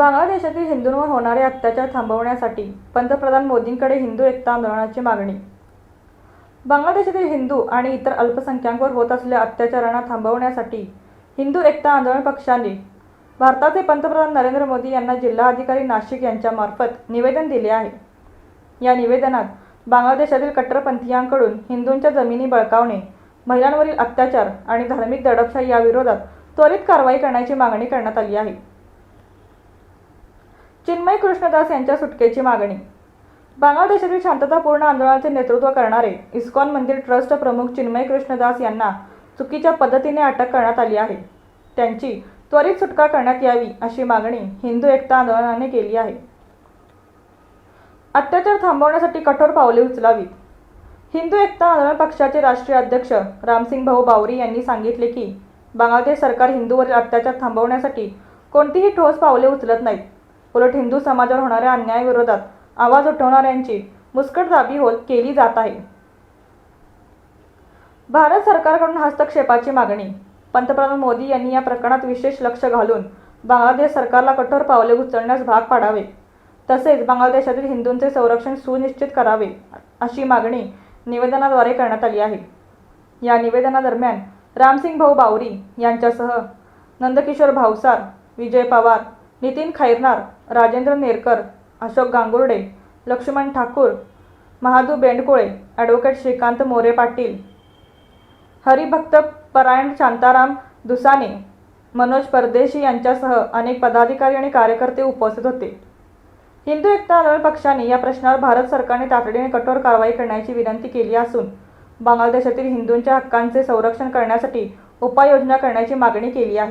बांगलादेशातील हिंदूंवर होणारे अत्याचार थांबवण्यासाठी पंतप्रधान मोदींकडे हिंदू एकता आंदोलनाची मागणी. बांगलादेशातील हिंदू आणि इतर अल्पसंख्याकांवर होत असलेल्या अत्याचारांना थांबवण्यासाठी हिंदू एकता आंदोलन पक्षाने भारताचे पंतप्रधान नरेंद्र मोदी यांना जिल्हाधिकारी नाशिक यांच्यामार्फत निवेदन दिले आहे. या निवेदनात बांगलादेशातील कट्टरपंथीयांकडून हिंदूंच्या जमिनी बळकावणे महिलांवरील अत्याचार आणि धार्मिक दडपशाही याविरोधात त्वरित कारवाई करण्याची मागणी करण्यात आली आहे. चिन्मय कृष्णदास यांच्या सुटकेची मागणी. बांगलादेशातील शांततापूर्ण आंदोलनाचे नेतृत्व करणारे इस्कॉन मंदिर ट्रस्ट प्रमुख चिन्मय कृष्णदास यांना चुकीच्या पद्धतीने अटक करण्यात आली आहे. त्यांची त्वरित सुटका करण्यात यावी अशी मागणी हिंदू एकता आंदोलनाने केली आहे. अत्याचार थांबवण्यासाठी कठोर पावले उचलावीत. हिंदू एकता आंदोलन पक्षाचे राष्ट्रीय अध्यक्ष रामसिंग भाऊ बावरी यांनी सांगितले की बांगलादेश सरकार हिंदूवरील अत्याचार थांबवण्यासाठी कोणतीही ठोस पावले उचलत नाहीत. उलट हिंदू समाजावर होणाऱ्या अन्यायाविरोधात आवाज उठवणाऱ्यांची मुस्कटदाबी होत केली जात आहे. भारत सरकारकडून हस्तक्षेपाची मागणी. पंतप्रधान मोदी यांनी या प्रकरणात विशेष लक्ष घालून बांगलादेश सरकारला कठोर पावले उचलण्यास भाग पाडावे. तसेच बांगलादेशातील हिंदूंचे संरक्षण सुनिश्चित करावे अशी मागणी निवेदनाद्वारे करण्यात आली आहे. या निवेदनादरम्यान रामसिंग भाऊ बावरी यांच्यासह नंदकिशोर भावसार विजय पवार नितीन खैरनार राजेंद्र नेरकर अशोक गांगुर्डे लक्ष्मण ठाकूर महादू बेंडकोळे ॲडव्होकेट श्रीकांत मोरे पाटील हरिभक्त परायण शांताराम दुसाने मनोज परदेशी यांच्यासह अनेक पदाधिकारी आणि कार्यकर्ते उपस्थित होते. हिंदू एकता आंदोलन पक्षाने या प्रश्नावर भारत सरकारने तातडीने कठोर कारवाई करण्याची विनंती केली असून बांगलादेशातील हिंदूंच्या हक्कांचे संरक्षण करण्यासाठी उपाययोजना करण्याची मागणी केली आहे.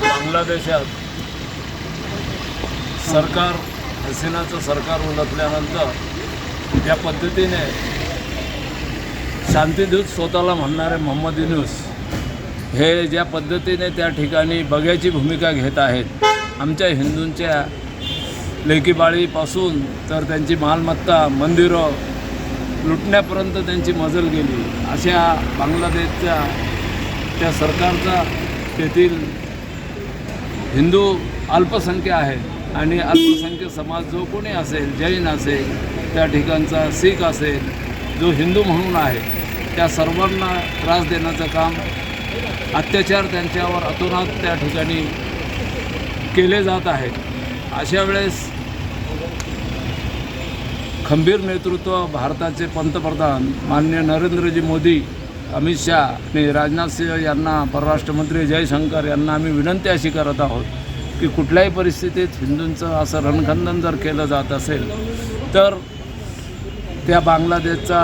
बांगलादेशात सरकार हसीनाचं सरकार उलटल्यानंतर त्या पद्धतीने शांतीदूत स्वतःला म्हणणारे मोहम्मद युनुस हे ज्या पद्धतीने त्या ठिकाणी बघ्याची भूमिका घेत आहेत. आमच्या हिंदूंच्या लेकीबाळीपासून तर त्यांची मालमत्ता मंदिरं लुटण्यापर्यंत त्यांची मजल गेली. अशा बांगलादेशच्या त्या सरकारचा तेथील हिंदू अल्पसंख्य आहे आणि अल्पसंख्य समाज जो कोणी असेल जैन असेल त्या ठिकाणचा सिख असेल जो हिंदू म्हणून आहे त्या सर्वांना त्रास देण्याचं काम अत्याचार त्यांच्यावर अतोनात त्या ठिकाणी केले जात आहेत अशा वेळेस खंबीर नेतृत्व भारताचे पंतप्रधान माननीय नरेंद्रजी मोदी अमित शहा आणि राजनाथ सिंह यांना परराष्ट्रमंत्री जयशंकर यांना आम्ही विनंती अशी करत आहोत की कुठल्याही परिस्थितीत हिंदूंचं असं रणखंदन जर केलं जात असेल तर त्या बांगलादेशचा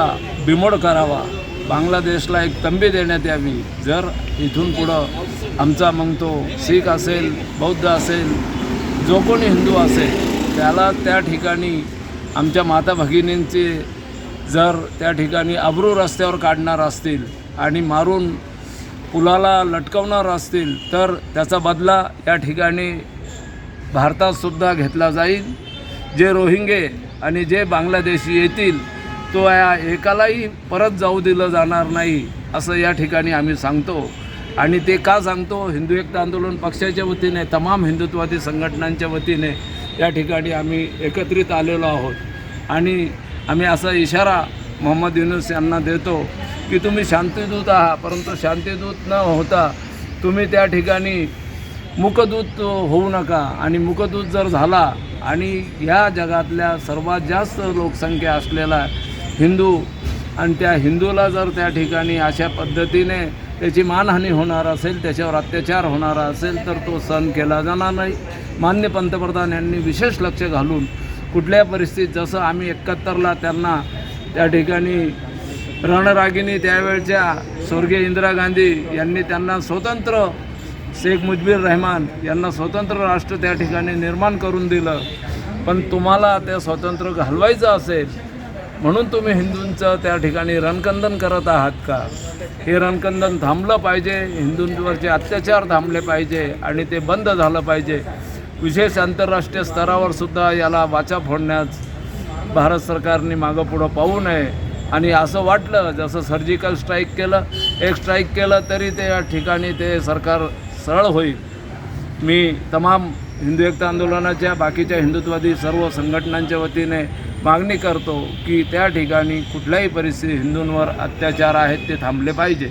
बिमोड करावा. बांगलादेशला एक तंबी देण्यात यावी. जर इथून पुढं आमचा मग तो शीख असेल बौद्ध असेल जो कोणी हिंदू असेल त्याला त्या ठिकाणी आमच्या माता भगिनींचे जर त्या ठिकाणी अब्रू रस्त्यावर काढणार असतील आणि मारून पुलाला लटकवणार असतील तर त्याचा बदला या ठिकाणी भारतातसुद्धा घेतला जाईल. जे रोहिंगे आणि जे बांगलादेशी येतील तो या एकालाही परत जाऊ दिलं जाणार नाही असं या ठिकाणी आम्ही सांगतो. आणि ते का सांगतो? हिंदू एकता आंदोलन पक्षाच्या वतीने तमाम हिंदुत्ववादी संघटनांच्या वतीने या ठिकाणी आम्ही एकत्रित आलेलो आहोत. आणि आम्ही असा इशारा मोहम्मद युनुस यांना देतो की तुम्ही शांतीदूत आहात परंतु शांतीदूत न होता तुम्ही त्या ठिकाणी मुकदूत होऊ नका. आणि मुकदूत जर झाला आणि ह्या जगातल्या सर्वात जास्त लोकसंख्या असलेला हिंदू आणि त्या हिंदूला जर त्या ठिकाणी अशा पद्धतीने त्याची मानहानी होणार असेल त्याच्यावर अत्याचार होणारा असेल तर तो सण केला जाणार नाही. मान्य पंतप्रधान यांनी विशेष लक्ष घालून कुठल्या परिस्थितीत जसं आम्ही एकाहत्तरला त्यांना त्या ठिकाणी रणरागिनी त्यावेळच्या स्वर्गीय इंदिरा गांधी यांनी त्यांना स्वतंत्र शेख मुजबीर रहमान यांना स्वतंत्र राष्ट्र त्या ठिकाणी निर्माण करून दिलं. पण तुम्हाला ते स्वतंत्र घालवायचं असेल म्हणून तुम्ही हिंदूंचं त्या ठिकाणी रणकंदन करत आहात का? हे रणकंदन थांबलं पाहिजे हिंदूंवरचे अत्याचार थांबले पाहिजे आणि ते बंद झालं पाहिजे. विशेष आंतरराष्ट्रीय स्तरावर सुद्धा याला वाचा फोडण्यास भारत सरकारने मागं पुढं पाहू नये. आणि असं वाटलं जसं सर्जिकल स्ट्राईक केलं एक स्ट्राईक केलं तरी ते या ठिकाणी ते सरकार सरळ होईल. मी तमाम हिंदू एकता आंदोलनाच्या बाकीच्या हिंदुत्वादी सर्व संघटनांच्या वतीने मागणी करतो की त्या ठिकाणी कुठल्याही परिस्थितीत हिंदूंवर अत्याचार आहेत ते थांबले पाहिजे.